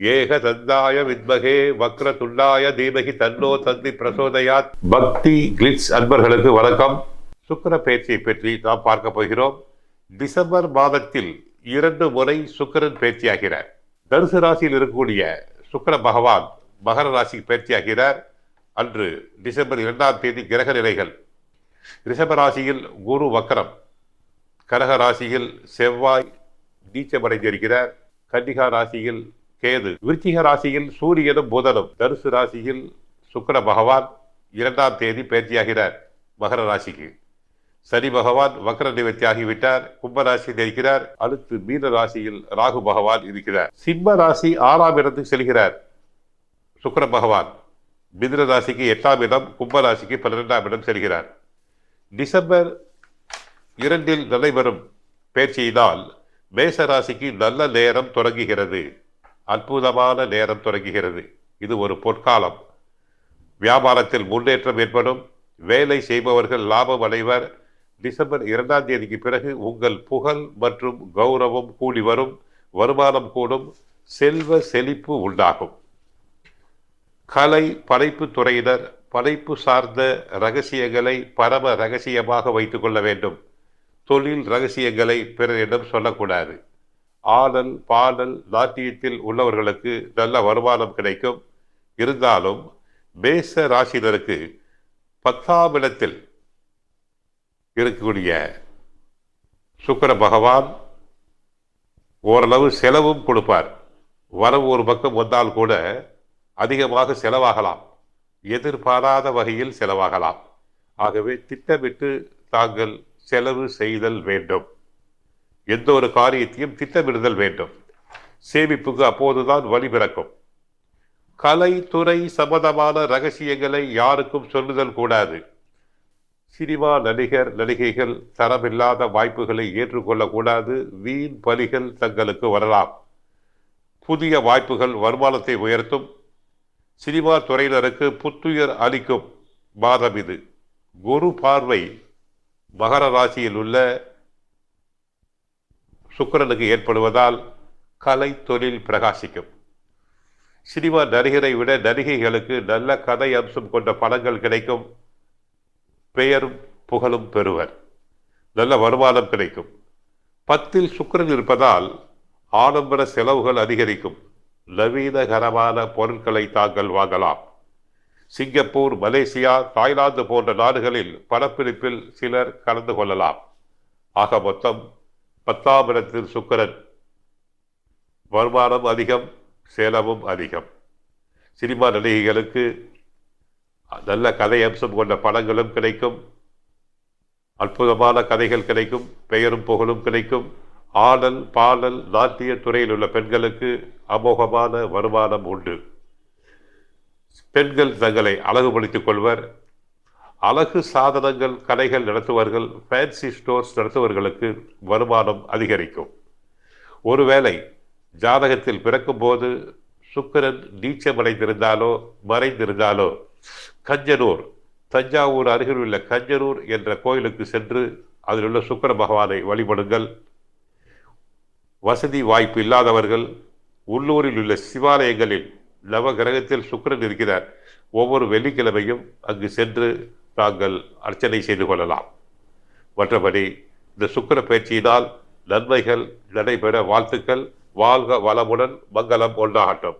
ஏக தந்தாய வித்மகே வக்ர துண்டாய தீமகி தன்னோ தந்தி பிரசோதயாத். பக்தி கிளிட்ஸ் அன்பர்களுக்கு வணக்கம். சுக்கர பேச்சியை பற்றி நாம் பார்க்க போகிறோம். டிசம்பர் மாதத்தில் இரண்டு முறை சுக்கிரன் பேச்சியாகிறார். தனுசு ராசியில் இருக்கக்கூடிய சுக்கர பகவான் மகர ராசிக்கு பேச்சியாகிறார். அன்று டிசம்பர் இரண்டாம் தேதி கிரக நிலைகள். ரிஷப ராசியில் குரு வக்கரம். கரக ராசியில் செவ்வாய் நீச்சமடைந்திருக்கிறார். கன்னிகா ராசியில் கேது. விருச்சிக ராசியில் சூரியனும் புதனும். தனுசு ராசியில் சுக்கர பகவான் இரண்டாம் தேதி பயிற்சியாகிறார் மகர ராசிக்கு. சனி பகவான் வக்ர நிவர்த்தியாகிவிட்டார் கும்பராசியில் இருக்கிறார் அடுத்து மீன ராசியில் ராகு பகவான் இருக்கிறார். சிம்ம ராசி ஆறாம் இடத்துக்கு செல்கிறார் சுக்கர பகவான். மிதுன ராசிக்கு எட்டாம் இடம் கும்பராசிக்கு பன்னிரெண்டாம் இடம் செல்கிறார். டிசம்பர் இரண்டில் நடைபெறும் பேச்சியினால் மேச ராசிக்கு நல்ல நேரம் தொடங்குகிறது. அற்புதமான நேரம் தொடங்குகிறது. இது ஒரு பொற்காலம். வியாபாரத்தில் முன்னேற்றம் ஏற்படும். வேலை செய்பவர்கள் லாபம் அடைவர். டிசம்பர் இரண்டாம் தேதிக்கு பிறகு உங்கள் புகழ் மற்றும் கௌரவம் கூடி வரும். வருமானம் கூடும். செல்வ செழிப்பு உண்டாகும். கலை படைப்பு துறையினர் படைப்பு சார்ந்த ரகசியங்களை பரம ரகசியமாக வைத்துக்கொள்ள வேண்டும். தொழில் ரகசியங்களை பிறரிடம் சொல்லக்கூடாது. ஆடல் பாடல் நாட்டியத்தில் உள்ளவர்களுக்கு நல்ல வருமானம் கிடைக்கும். இருந்தாலும் மேச ராசினருக்கு பத்தாம் இடத்தில் இருக்கக்கூடிய சுக்கர பகவான் ஓரளவு செலவும் கொடுப்பார். வரவு ஒரு பக்கம் வந்தால் கூட அதிகமாக செலவாகலாம். எதிர்பாராத வகையில் செலவாகலாம். ஆகவே திட்டமிட்டு தாங்கள் செலவு செய்தல் வேண்டும். எந்த ஒரு காரியத்தையும் திட்டமிடுதல் வேண்டும். சேமிப்புக்கு அப்போதுதான் வழி பிறக்கும். துறை சம்பந்தமான ரகசியங்களை யாருக்கும் சொல்லுதல் கூடாது. சினிமா நடிகர் நடிகைகள் தரமில்லாத வாய்ப்புகளை ஏற்றுக்கொள்ளக்கூடாது வீண் பலிகள் தங்களுக்கு வரலாம். புதிய வாய்ப்புகள் வருமானத்தை உயர்த்தும். சினிமா துறையினருக்கு புத்துயர் அளிக்கும் மாதம் இது. குரு பார்வை மகர ராசியில் உள்ள சுக்கரனுக்கு ஏற்படுவதால் கலை தொழில் பிரகாசிக்கும். சினிமா நடிகரை விட நடிகைகளுக்கு நல்ல கதை அம்சம் கொண்ட படங்கள் கிடைக்கும். பெயரும் புகழும் பெறுவர். நல்ல வருமானம் கிடைக்கும். பத்தில் சுக்கரன் இருப்பதால் ஆடம்பர செலவுகள் அதிகரிக்கும். நவீனகரமான பொருட்களை தாங்கள் வாங்கலாம். சிங்கப்பூர் மலேசியா தாய்லாந்து போன்ற நாடுகளில் படப்பிடிப்பில் சிலர் கலந்து கொள்ளலாம். ஆக மொத்தம் பத்தாம் இடத்தில் சுக்கரன். வருமானம் அதிகம் சேலமும் அதிகம். சினிமா நடிகைகளுக்கு நல்ல கதை அம்சம் கொண்ட படங்களும் கிடைக்கும். அற்புதமான கதைகள் கிடைக்கும் பெயரும் புகழும் கிடைக்கும். ஆடல் பாடல் நாட்டிய துறையில் உள்ள பெண்களுக்கு அமோகமான வருமானம் உண்டு. பெண்கள் தங்களை அழகுபடுத்திக் கொள்வர் அழகு சாதனங்கள் கடைகள் நடத்துவர்கள் ஃபேன்சி ஸ்டோர்ஸ் நடத்துவர்களுக்கு வருமானம் அதிகரிக்கும். ஒருவேளை ஜாதகத்தில் பிறக்கும்போது சுக்கரன் நீச்சமடைந்திருந்தாலோ மறைந்திருந்தாலோ கஞ்சனூர் தஞ்சாவூர் அருகில் உள்ள கஞ்சனூர் என்ற கோயிலுக்கு சென்று அதில் உள்ள சுக்கர பகவானை வழிபடுங்கள். வசதி வாய்ப்பு இல்லாதவர்கள் உள்ளூரில் உள்ள சிவாலயங்களில் நவகிரகத்தில் சுக்கரன் இருக்கிறார். ஒவ்வொரு வெள்ளிக்கிழமையும் அங்கு சென்று தாங்கள் அர்ச்சனை செய்து கொள்ளலாம். மற்றபடி இந்த சுக்கிர பயிற்சியினால் நன்மைகள் நடைபெற வாழ்த்துக்கள். வாழ்க வளமுடன் மங்களம் ஒன்றாகட்டும்.